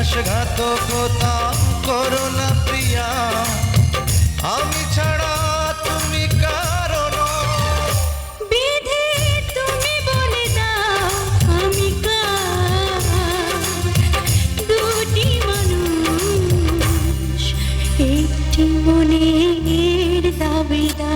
বিশ্বাসঘাতকতা করো না প্রিয়া। আমি ছাড়া তুমি কারণ। বিধি তুমি বলে দুটি দাবিদা